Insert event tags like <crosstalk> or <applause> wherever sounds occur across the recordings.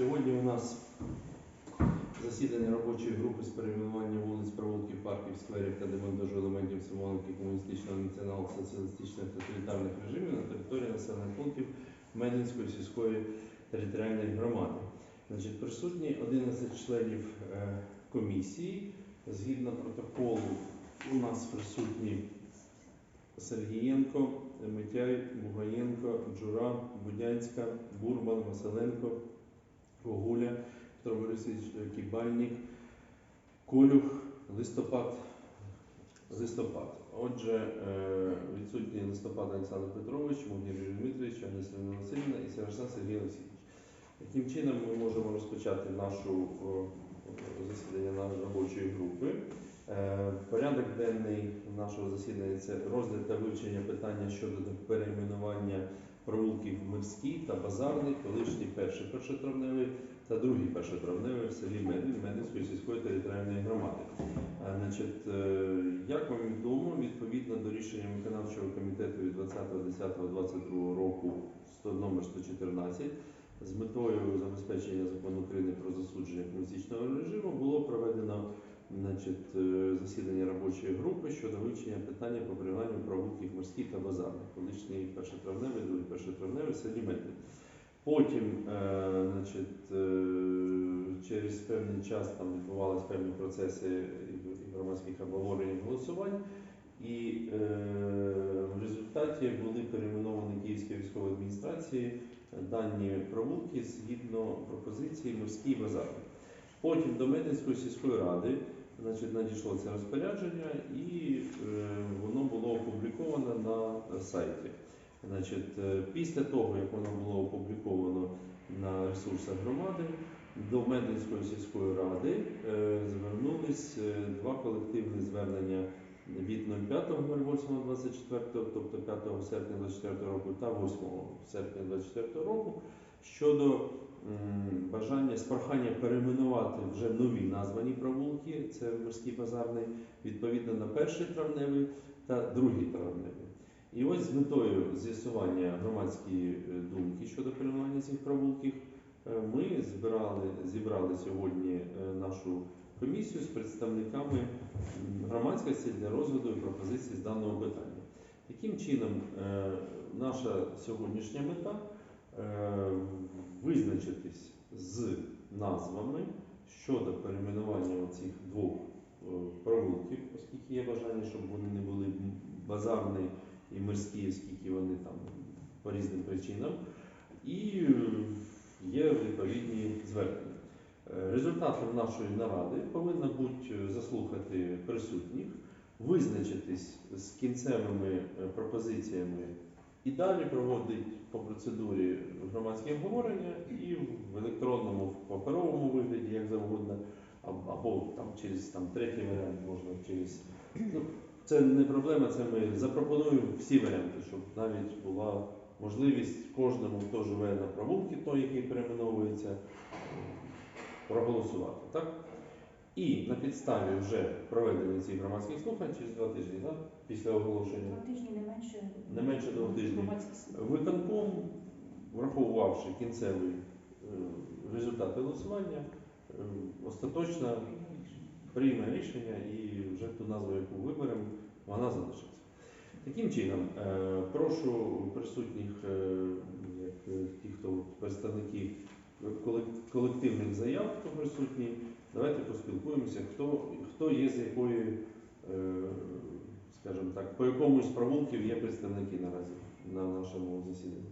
Сьогодні у нас засідання робочої групи з перейменування вулиць, провулків, парків, скверів та демонтажу елементів символики комуністичного націонал-соціалістичних тоталітарних режимів на території населених пунктів Мединської сільської територіальної громади. Значить, присутні 11 членів е, комісії. Згідно протоколу, у нас присутні Сергієнко, Митяй, Бугаєнко, Джура, Будянська, Бурбан, Василенко, Гогуля, Петро Борисович Кібальник, Колюх, Листопад. Листопад. Отже, е, відсутній листопад Олександр Петрович, Мугір Дмитрович, Анна Васильівна і Сарасан Сергій Олексійович. Таким чином ми можемо розпочати нашу засідання нашої робочої групи. Е, Порядок денний нашого засідання це розгляд та вивчення питання щодо перейменування провулків Мирський та Базарний, колишній перший першотравневий та другий першотравневий в селі Мединської сільської територіальної громади. Значить, е, як вам відомо, відповідно до рішення виконавчого комітету від 20.10.22 року 100 номер 114 з метою забезпечення закону України про засудження комуністичного режиму було проведено значить, е, засідання робочої групи щодо вивчення питання по прийманню провулків морських та базарних, колишній першотравневий, другий першотравневий селі Потім, е, значить, е, через певний час там відбувалися певні процеси громадських обговорень і голосувань. І в результаті були перейменовані Київської військової адміністрації дані провулки згідно пропозиції морський базар. Потім до Мединської сільської ради значить, надійшло це розпорядження і е, воно було опубліковано на сайті. Значить, е, після того, як воно було опубліковано на ресурсах громади, до Мединської сільської ради е, звернулись е, два колективні звернення від 05.08.24, тобто 5 серпня 24 року та 8 серпня 24 року щодо бажання з прохання перейменувати вже нові названі провулки, це морський базарний, відповідно на перший травневий та другий травневий. І ось з метою з'ясування громадської е, думки щодо перейменування цих провулків, е, ми збирали, зібрали сьогодні е, нашу комісію з представниками громадськості для розгляду і пропозицій з даного питання. Таким чином, наша сьогоднішня мета визначитись з назвами щодо перейменування цих двох е, провулків, оскільки є бажання, щоб вони не були базарні і мирські, оскільки вони там по різним причинам, і е, є відповідні звернення. Е, Результатом нашої наради повинно бути заслухати присутніх, визначитись з кінцевими пропозиціями і далі проводити по процедурі громадське обговорення і в електронному, в паперовому вигляді, як завгодно, або там через там, третій варіант, можна через. Ну, це не проблема, це ми запропонуємо всі варіанти, щоб навіть була можливість кожному, хто живе на провулці, той, який перейменовується, проголосувати. Так? І на підставі вже проведення цих громадських слухань через два тижні, так? після оголошення. Два тижні не менше. Двох тижнів. Виконком, враховувавши кінцевий е, результат голосування, е, остаточно прийме рішення і вже ту назву, яку виберемо, вона залишиться. Таким чином, е, прошу присутніх, як ті, хто представники колективних заяв, хто присутні, давайте поспілкуємося, хто, хто є з якої, скажімо так, по якомусь провулків є представники наразі на нашому засіданні.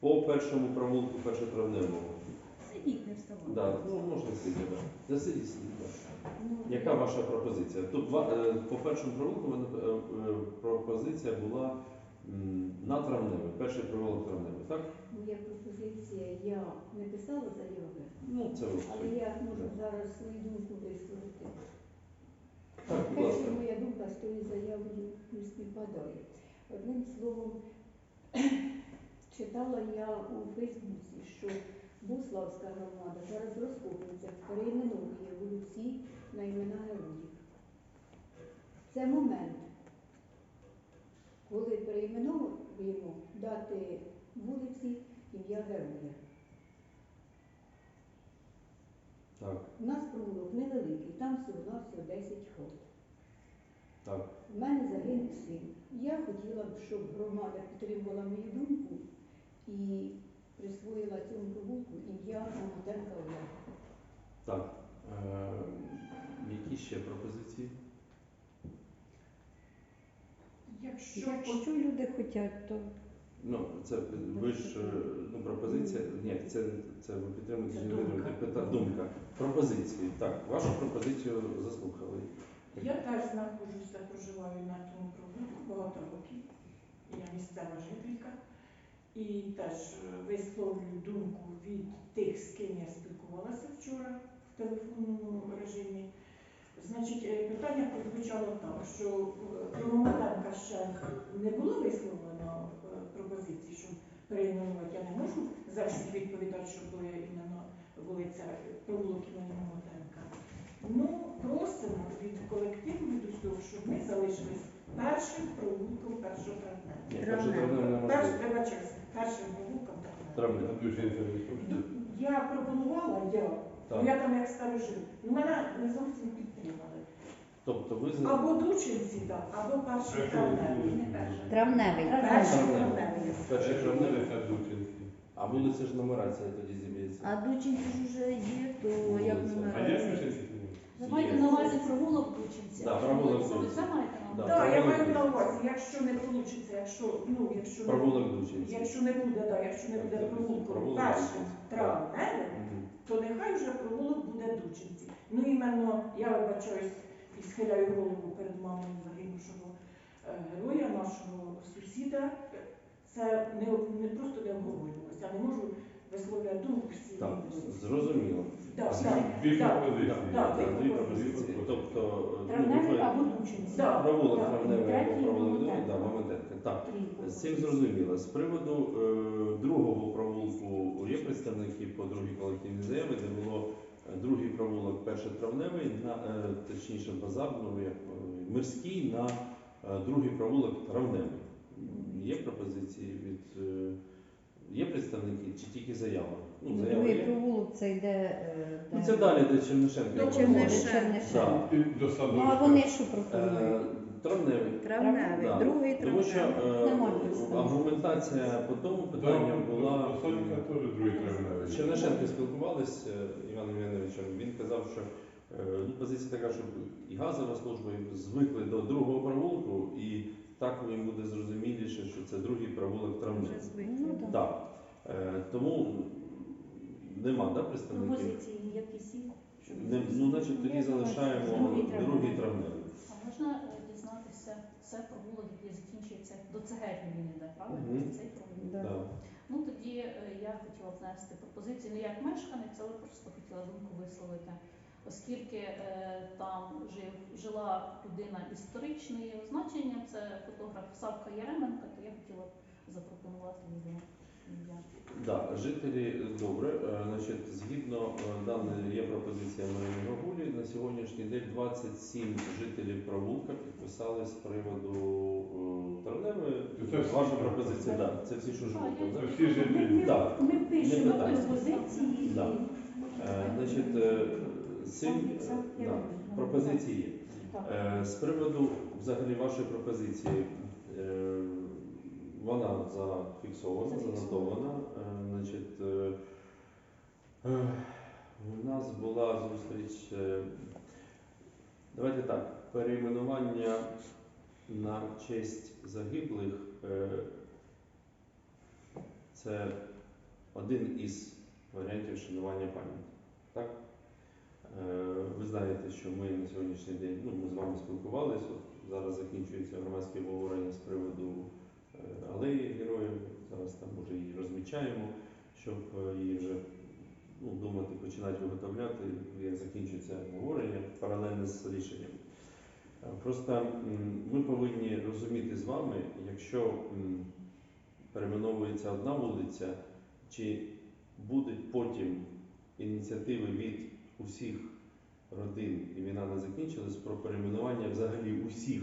По першому провулку першотравневому. Сидіть, не вставайте. Да, ну можна сидіти. Да. Засидіть сидіть. Да. Ну, Яка ваша пропозиція? Тут е, по першому провулку вона, е, е, пропозиція була м, на травневий, перший провулок травневий, так? Моя пропозиція, я не писала заяви, Ну, це ось. але я можу зараз свою думку висловити. Так, будь ласка. Перша моя думка з тою заявою не співпадає. Одним словом, <clears throat> читала я у Фейсбуці, що Буславська громада зараз розкопується, перейменовує вулиці на імена героїв. Це момент, коли перейменовуємо дати вулиці ім'я героя. Так, У нас провулок невеликий, там всього-навсього 10 ход. так. У мене загинув син. Я хотіла б, щоб громада підтримувала мою думку і присвоїла цьому провулку ім'я Мамотенка Олега. Так. Е, які ще пропозиції? Якщо Якщо люди хочуть, то Ну, це ви ж ну, пропозиція. Ні, це, це ви підтримуєте Це чи не думка. підтримуєте? Пита- Думка. Пропозиції. Так, вашу пропозицію заслухали. я теж знаходжуся, проживаю на тому провулку багато років. Я місцева жителька. І теж е, висловлюю думку від тих, з ким я спілкувалася вчора в телефонному режимі. Значить, е, питання прозвучало так, що е, до Романенка ще не було висловлено перейменувати. Я не можу за всіх відповідати, щоб були іменно вулиця провулок імені Мотенка. Ну, просимо від колективу від усього, щоб ми залишились першим провулком першого травня. Перш, першим провулком травня. Я пропонувала, я, Так. я там як старожил, ну мене не зовсім підтримали. Тобто ви за Або Дучинці, да, або перший травневий. Не перший. травневий. Перший Травневий. травневий. перше травне, а вулиця ж нумерація тоді зіб'ється. А Дучинці ж вже є, то як? А є? Ви маєте на увазі провулок Дучинця? Да, провулок Це Дучинця. це маєте на Да. Так, я маю на увазі, якщо не вийде, якщо, ну, якщо не, Провулок Дучинці. якщо не буде, да, якщо не буде Так, провулку провулок першим травневим, Мгм. то нехай вже провулок буде Дучинці. Ну іменно я вибачаюсь і схиляю голову перед мамою загинувшого е, героя, нашого сусіда. Це не, не просто не обговорювалося. Я не можу висловляти думку всі. Так, зрозуміло. Так. Тобто, Травневий ви- або. Дучинці. Так. З цим зрозуміло. З приводу е, другого провулку є представники по другій колективній заяві, де було другий провулок, перший травневий, на, е, точніше базар, ну, як, е, мирський на е, другий провулок травневий. Є пропозиції від. Є представники чи тільки заява? Ну, заява Другий є. провулок це йде. е, Ну, це далі. До Чернишенка. Чернишенка. І до. Ну а вони що пропонують? Травневий. Травневий, Да. другий Тому що травневий. е, аргументація по тому питанню була. До садочка теж другий Чернишенко спілкувалися з Іваном Івановичем. Він казав, що е, ну, позиція така, що і газова служба і звикли до другого провулку, і так їм буде зрозуміліше, що це другий провулок травневий. Ну, так. Так. Е, тому нема да, представників? Пропозиції якісь є? Щоб Не, ну, значить, тоді залишаємо Другий травневий. другий травневий. А можна е, дізнатися, це провулок, який закінчується до цегельні він правильно? Мгм. Цей провулок. Да. Да. Ну тоді е, я хотіла внести пропозиції не як мешканець, але просто хотіла думку висловити. Оскільки е, там жив, жила людина історичної значення, це фотограф Савка Яременка, то я хотіла б запропонувати його Да, жителі е, добре. Е, Значить, згідно е, даної є пропозиція Марини Гагулі, на сьогоднішній день 27 жителів провулка підписали з приводу травневої. Всі Ваша так. пропозиція, да, це всі, що живуть. Це всі жителі. Так. Ми пишемо пропозиції. Да. Е, Значить, да, пропозиції є. З приводу взагалі вашої пропозиції, зафіксована, занотована. Е, Значить, е, е, у нас була зустріч. Давайте так, перейменування на честь загиблих це один із варіантів шанування пам'яті. Так? Ви знаєте, що ми на сьогоднішній день, ну, ми з вами спілкувалися, зараз закінчується громадське обговорення з приводу алеї героїв. Зараз там може її розмічаємо, щоб е, її вже ну, думати, починати виготовляти, як закінчиться обговорення паралельно з рішенням. Е, Просто ми повинні розуміти з вами, якщо перейменовується одна вулиця, чи будуть потім ініціативи від усіх родин, і війна не закінчилась, про перейменування взагалі усіх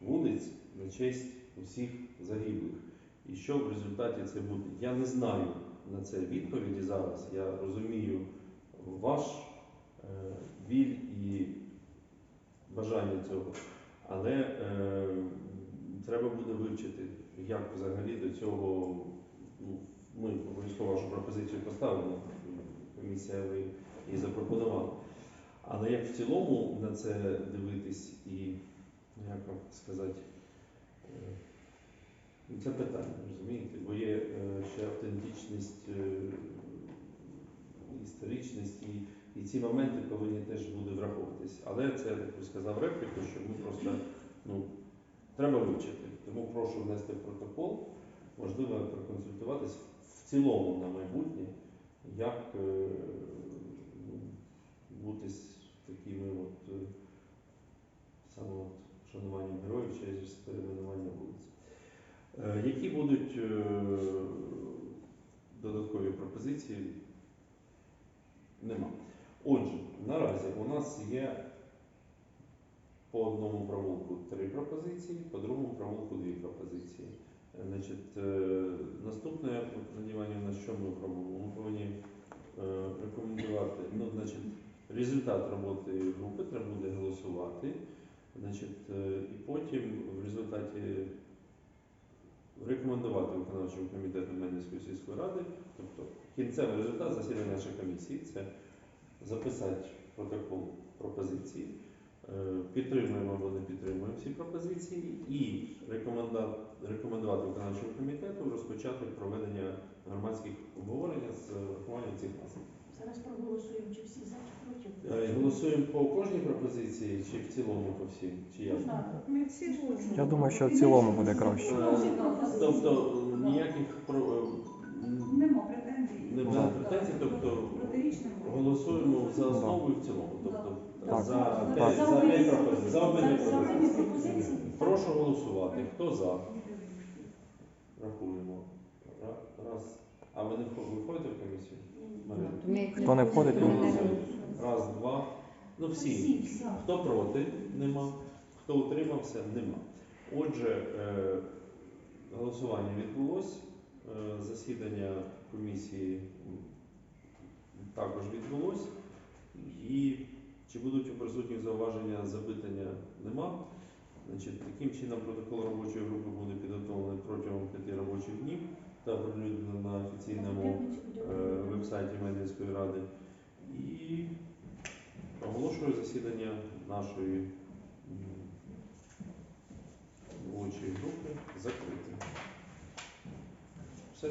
вулиць на честь усіх загиблих. І що в результаті це буде? Я не знаю на це відповіді зараз. Я розумію ваш е, біль і бажання цього. Але е, треба буде вивчити, як взагалі до цього ну, ми обов'язково вашу пропозицію поставимо, комісія ви її запропонувала. Але як в цілому на це дивитись і як вам сказати? Це питання, розумієте, бо є е, ще автентичність, е, історичність і, і ці моменти повинні теж буде враховуватись. Але це, я сказав репліку, що ми просто ну, треба вивчити. Тому прошу внести в протокол, можливо, проконсультуватись в цілому на майбутнє, як е, ну, бути такими от, саме от шануванням героїв через перейменування вулиць. Е, Які будуть е, додаткові пропозиції? Нема. Отже, наразі у нас є по одному провулку три пропозиції, по другому провулку дві пропозиції. Значить, е, наступне, Надія Іванівна, що ми пробуємо? Ми повинні рекомендувати, ну, значить, результат роботи групи треба буде голосувати. Значить, е, і потім в результаті рекомендувати виконавчому комітету Медицької сільської ради, тобто кінцевий результат засідання нашої комісії це записати протокол пропозиції, е, підтримуємо або не підтримуємо ці пропозиції і рекомендувати виконавчому комітету розпочати проведення громадських обговорень з врахуванням цих наслідків. Зараз проголосуємо, чи всі за, чи проти. Е, Голосуємо по кожній пропозиції чи в цілому по всім? Чи як? Можна, Ми всі Я думаю, що в цілому буде краще. Тобто е, ніяких про е, м, Нема претензій. немає претензій, тобто голосуємо за основу і в цілому. Тобто Так. за Так. п'ять за пропозицій. За обидві За- за обидві пропозиції. пропозиції. Прошу голосувати. Хто за? А ви не ви входите в комісію? Марина? Хто не входить, не Раз, два. Ну всі. Всі, всі. Хто проти? Нема. Хто утримався? Нема. Отже, е, голосування відбулось. Е, засідання комісії також відбулось. І чи будуть у присутніх зауваження, запитання? Нема. Значить, таким чином протокол робочої групи буде підготовлений протягом п'яти робочих днів та оприлюднено на офіційному е, веб-сайті Медицької ради. І оголошую засідання нашої робочої групи закритим. Все